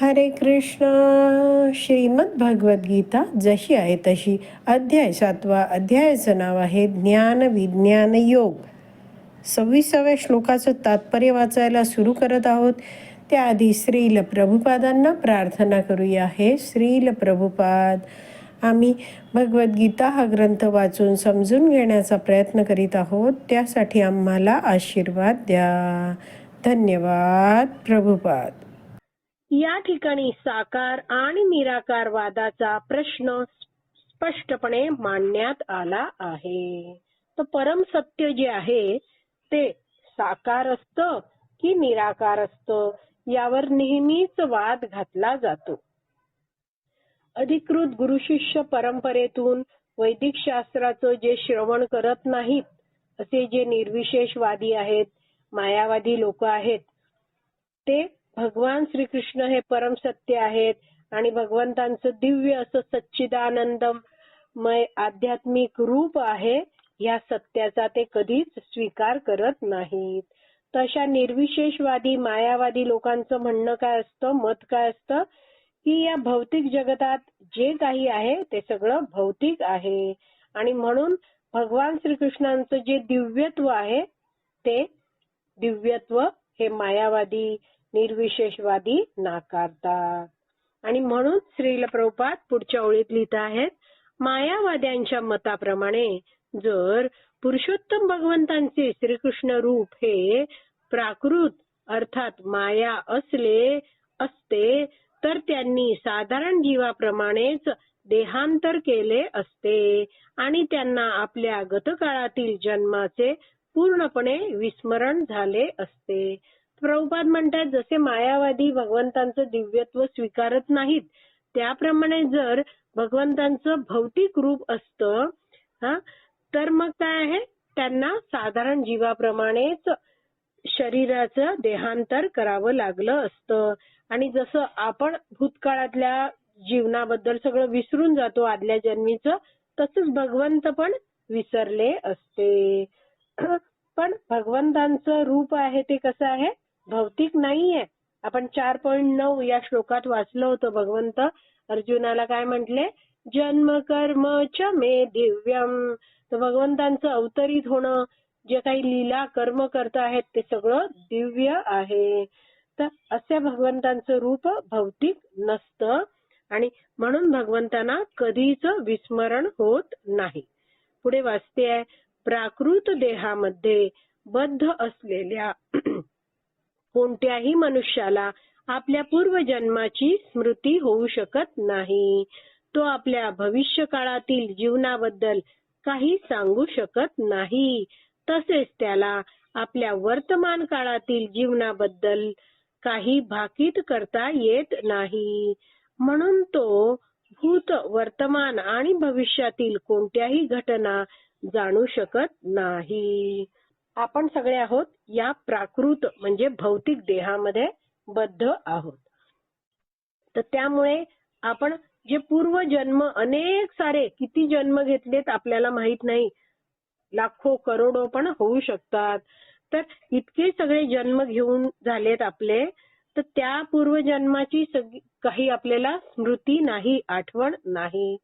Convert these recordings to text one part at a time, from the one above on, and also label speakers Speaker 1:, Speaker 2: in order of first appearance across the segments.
Speaker 1: हरे कृष्ण. श्रीमद जशी आहे तशी. अध्याय सातवा अध्यायाचं नाव आहे ज्ञान विज्ञान योग. सव्वीसाव्या श्लोकाचं तात्पर्य वाचायला सुरू करत आहोत. त्याआधी श्रील प्रभुपादांना प्रार्थना करूया. हे श्रील प्रभुपाद आम्ही भगवद्गीता हा ग्रंथ वाचून समजून घेण्याचा प्रयत्न करीत आहोत. त्यासाठी आम्हाला आशीर्वाद द्या. धन्यवाद प्रभुपाद.
Speaker 2: या ठिकाणी साकार आणि निराकार वादाचा प्रश्न स्पष्टपणे मांडण्यात आला आहे. तर परम सत्य जे आहे ते साकार असतं की निराकार असतं यावर नेहमीच वाद घातला जातो. अधिकृत गुरु शिष्य परंपरेतून वैदिक शास्त्राचं जे श्रवण करत नाहीत असे जे निर्विशेषवादी आहेत मायावादी लोक आहेत ते भगवान श्रीकृष्ण हे परम सत्य आहेत आणि भगवंतांचं दिव्य असं सच्चिदानंदमय आध्यात्मिक रूप आहे या सत्याचा ते कधीच स्वीकार करत नाहीत. तशा निर्विशेषवादी मायावादी लोकांचं म्हणणं काय असतं मत काय असतं की या भौतिक जगतात जे काही आहे ते सगळं भौतिक आहे. आणि म्हणून भगवान श्रीकृष्णांचं जे दिव्यत्व आहे ते दिव्यत्व हे मायावादी निर्विशेषवादी नाकारतात आणि म्हणून श्रील प्रभुपाद पुढच्या ओळीत लिहित आहेत मायावाद्यांच्या मताप्रमाणे जर पुरुषोत्तम भगवंतांचे श्रीकृष्ण रूप हे प्राकृत अर्थात माया असले असते तर त्यांनी साधारण जीवाप्रमाणेच देहांतर केले असते आणि त्यांना आपल्या गतकाळातील जन्माचे पूर्णपणे विस्मरण झाले असते. प्रभुपाद म्हणतात जसे मायावादी भगवंतांचं दिव्यत्व स्वीकारत नाहीत त्याप्रमाणे जर भगवंतांचं भौतिक रूप असतं हा तर मग काय आहे? त्यांना साधारण जीवाप्रमाणेच शरीराचं देहांतर करावं लागलं असतं. आणि जसं आपण भूतकाळातल्या जीवनाबद्दल सगळं विसरून जातो आदल्या जन्मीचं तसंच भगवंत पण विसरले असते. पण भगवंतांचं रूप आहे ते कसं आहे? भौतिक नाहीये. आपण चार पॉईंट नऊ या श्लोकात वाचलं होतं भगवंत. अर्जुनाला काय म्हटले? जन्म कर्म च मे दिव्यम. तर भगवंतांचं अवतरित होणं जे काही लीला कर्म करत आहेत ते सगळं दिव्य आहे. तर असे भगवंतांचं रूप भौतिक नसतं. आणि म्हणून भगवंतांना कधीच विस्मरण होत नाही. पुढे वाचते आहे प्राकृत देहामध्ये बद्ध असलेल्या कोणत्याही मनुष्याला आपल्या पूर्वजन्माची स्मृती होऊ शकत नाही. तो आपल्या भविष्य काळातील जीवनाबद्दल काही सांगू शकत नाही. तसेच त्याला आपल्या वर्तमान काळातील जीवनाबद्दल काही भाकीत करता येत नाही. म्हणून तो भूत वर्तमान आणि भविष्यातील कोणत्याही घटना जाणू शकत नाही. आपण सगळे आहोत या प्राकृत म्हणजे भौतिक देहामध्ये बद्ध आहोत. तर त्यामुळे आपण जे पूर्व जन्म अनेक सारे किती जन्म घेतलेत आपल्याला माहीत नाही. लाखो करोडो पण होऊ शकतात. तर इतके सगळे जन्म घेऊन झालेत आपले तर त्या पूर्वजन्माची काही आपल्याला स्मृती नाही आठवण नाही.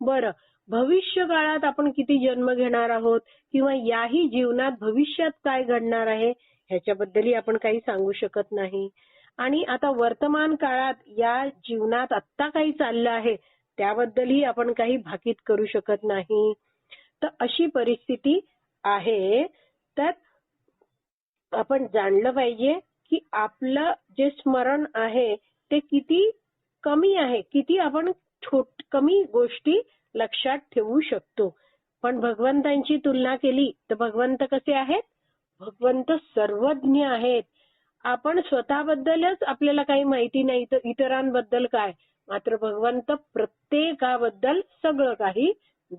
Speaker 2: बरं भविष्य काळात आपण किती जन्म घेणार आहोत किंवा याही जीवनात भविष्यात काय घडणार आहे ह्याच्याबद्दलही आपण काही सांगू शकत नाही. आणि आता वर्तमान काळात या जीवनात आत्ता काही चाललं आहे त्याबद्दलही आपण काही भाकीत करू शकत नाही. तर अशी परिस्थिती आहे तर आपण जाणलं पाहिजे की आपलं जे स्मरण आहे ते किती कमी आहे किती आपण छोट कमी गोष्टी लक्षात ठेवू शकतो. पण भगवंतांची तुलना केली तर भगवंत कसे आहेत? भगवंत सर्वज्ञ आहेत. आपण स्वतःबद्दलच आपल्याला काही माहिती नाही तर इतरांबद्दल काय? मात्र भगवंत प्रत्येकाबद्दल सगळं काही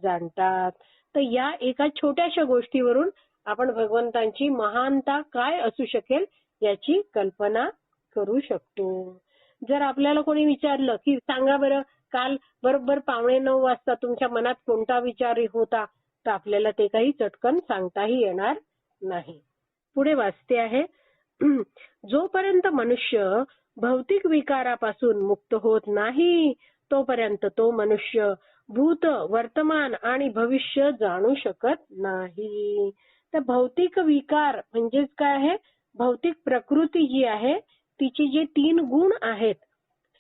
Speaker 2: जाणतात. तर या एका छोट्याशा गोष्टीवरून आपण भगवंतांची महानता काय असू शकेल याची कल्पना करू शकतो. जर आपल्याला कोणी विचारलं की सांगा बरं काल बरोबर पावणे नऊ वाजता तुमच्या मनात कोणता विचार होता? तर आपल्याला ते काही चटकन सांगताही येणार नाही. पुढे वाचते आहे. जोपर्यंत मनुष्य भौतिक विकारापासून मुक्त होत नाही तोपर्यंत तो मनुष्य भूत वर्तमान आणि भविष्य जाणू शकत नाही. तर भौतिक विकार म्हणजेच काय आहे? भौतिक प्रकृती जी आहे तिची जे तीन गुण आहेत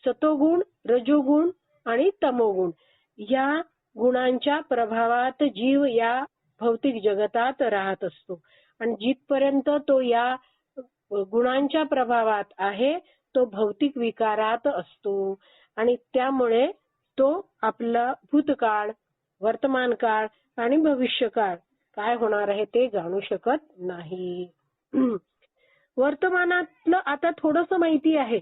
Speaker 2: सतोगुण रजोगुण आणि तमोगुण. या गुणांच्या प्रभावात जीव या भौतिक जगतात राहत असतो. आणि जिथपर्यंत तो या गुणांच्या प्रभावात आहे तो भौतिक विकारात असतो. आणि त्यामुळे तो आपला भूतकाळ वर्तमान काळ आणि भविष्यकाळ काय होणार आहे ते जाणू शकत नाही. वर्तमानातलं आता थोडस माहिती आहे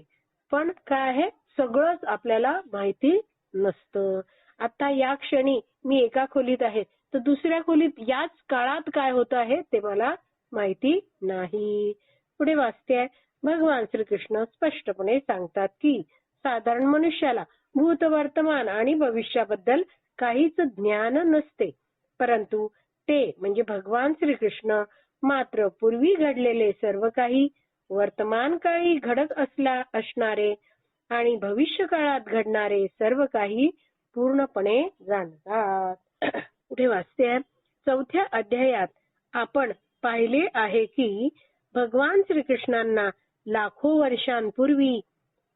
Speaker 2: पण काय आहे? सगळंच आपल्याला माहिती नसतं. आता या क्षणी मी एका खोलीत आहे तर दुसऱ्या खोलीत याच काळात काय होत आहे ते मला माहिती नाही. पुढे वाचते भगवान श्रीकृष्ण स्पष्टपणे सांगतात की साधारण मनुष्याला भूत वर्तमान आणि भविष्याबद्दल काहीच ज्ञान नसते. परंतु ते म्हणजे भगवान श्रीकृष्ण मात्र पूर्वी घडलेले सर्व काही वर्तमान काळी घडत असला असणारे आणि भविष्य काळात घडणारे सर्व काही पूर्णपणे जाणतात. पुढे वाचते चौथ्या अध्यायात आपण पाहिले आहे की भगवान श्रीकृष्णांना लाखो वर्षांपूर्वी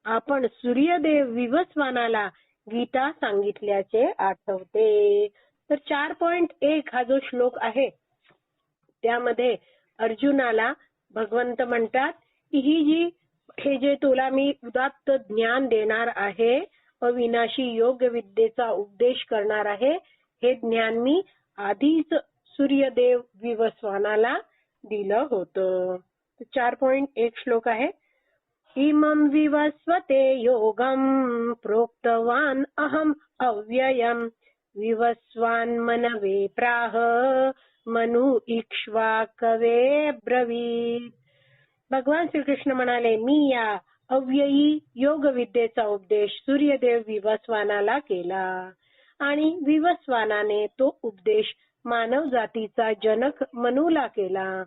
Speaker 2: आपण सूर्यदेव विवस्वानाला गीता सांगितल्याचे आठवते. तर चार पॉइंट एक हा जो श्लोक आहे त्यामध्ये अर्जुनाला भगवंत म्हणतात की ही जी हे जे तुला मी उदात्त ज्ञान देणार आहे अविनाशी योग्य विद्येचा उपदेश करणार आहे हे ज्ञान मी आधीच सूर्यदेव विवस्वानाला दिलं होतं. चार पॉइंट एक श्लोक आहे. इमं विवस्वते योगं प्रोक्तवान अहम अव्ययम विवस्वान मनवे प्राह मनु इक्ष्वा कवे ब्रवीत। भगवान श्रीकृष्ण म्हणाले मी या अव्ययी योग विद्येचा उपदेश सूर्यदेव विवस्वानाला केला. आणि विवस्वानाने तो उपदेश मानव जातीचा जनक मनूला केला.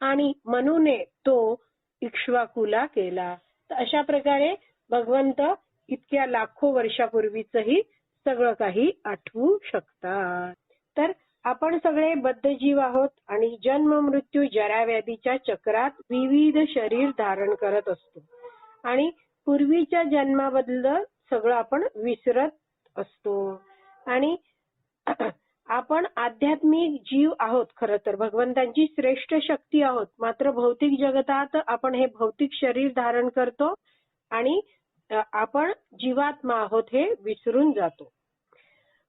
Speaker 2: आणि मनूने तो इक्ष्वाकूला केला. तर अशा प्रकारे भगवंत इतक्या लाखो वर्षापूर्वीचही सगळं काही आठवू शकतात. आपण सगळे बद्ध जीव आहोत आणि जन्म मृत्यू जरा व्याधीच्या चक्रात विविध शरीर धारण करत असतो. आणि पूर्वीच्या जन्माबद्दल सगळं आपण विसरत असतो. आणि आपण आध्यात्मिक जीव आहोत खर तर. भगवंतांची श्रेष्ठ शक्ती आहोत. मात्र भौतिक जगतात आपण हे भौतिक शरीर धारण करतो आणि आपण जीवात्मा आहोत हे विसरून जातो.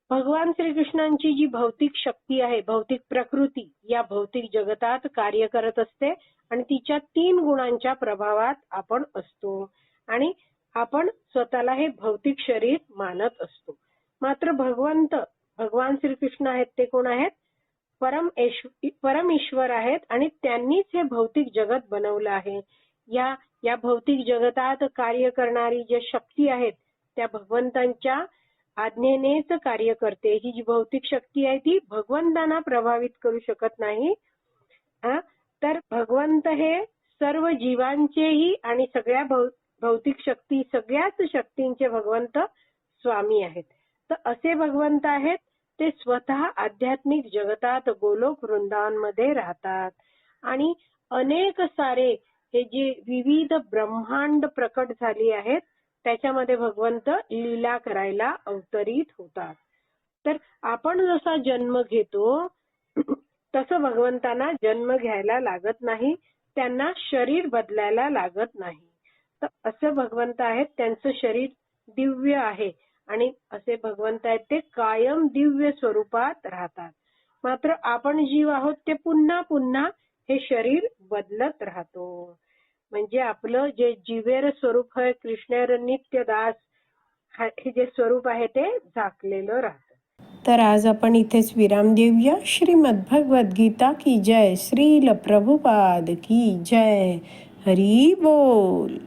Speaker 2: भगवान श्रीकृष्णांची जी भौतिक शक्ती आहे भौतिक प्रकृती या भौतिक जगतात कार्य करत असते आणि तिच्या तीन गुणांच्या प्रभावात आपण असतो आणि आपण स्वतःला हे भौतिक शरीर मानत असतो. मात्र भगवंत भगवान श्रीकृष्ण आहेत ते कोण आहेत? परम परम ईश्वर आहेत आणि त्यांनीच हे भौतिक जगत बनवलं आहे. या या भौतिक जगतात कार्य करणारी ज्या शक्ती आहेत त्या भगवंतांच्या आज्ञेनेच कार्य करते ही जी भौतिक शक्ती आहे ती भगवंतांना प्रभावित करू शकत नाही. तर भगवंत हे सर्व जीवांचेही आणि सगळ्या भौतिक शक्ती सगळ्याच शक्तींचे भगवंत स्वामी आहेत. तर असे भगवंत आहेत ते स्वतः आध्यात्मिक जगतात गोलोक वृंदावनमध्ये राहतात. आणि अनेक सारे हे जे विविध ब्रह्मांड प्रकट झाली आहेत त्याच्यामध्ये भगवंत लीला करायला अवतरित होतात. तर आपण जसा जन्म घेतो तसं भगवंतांना जन्म घ्यायला लागत नाही त्यांना शरीर बदलायला लागत नाही. तर असं भगवंत आहेत त्यांचं शरीर दिव्य आहे आणि असे भगवंत आहेत ते कायम दिव्य स्वरूपात राहतात. मात्र आपण जीव आहोत ते पुन्हा पुन्हा हे शरीर बदलत राहतो. म्हणजे आपलं जे जीवेर स्वरूप आहे कृष्णेर नित्य दास हे जे स्वरूप आहे ते झाकलेलं राहतं.
Speaker 1: तर आज आपण इथेच विराम देऊया. श्रीमद भगवद गीता की जय श्रील प्रभुपाद की जय. हरी बोल.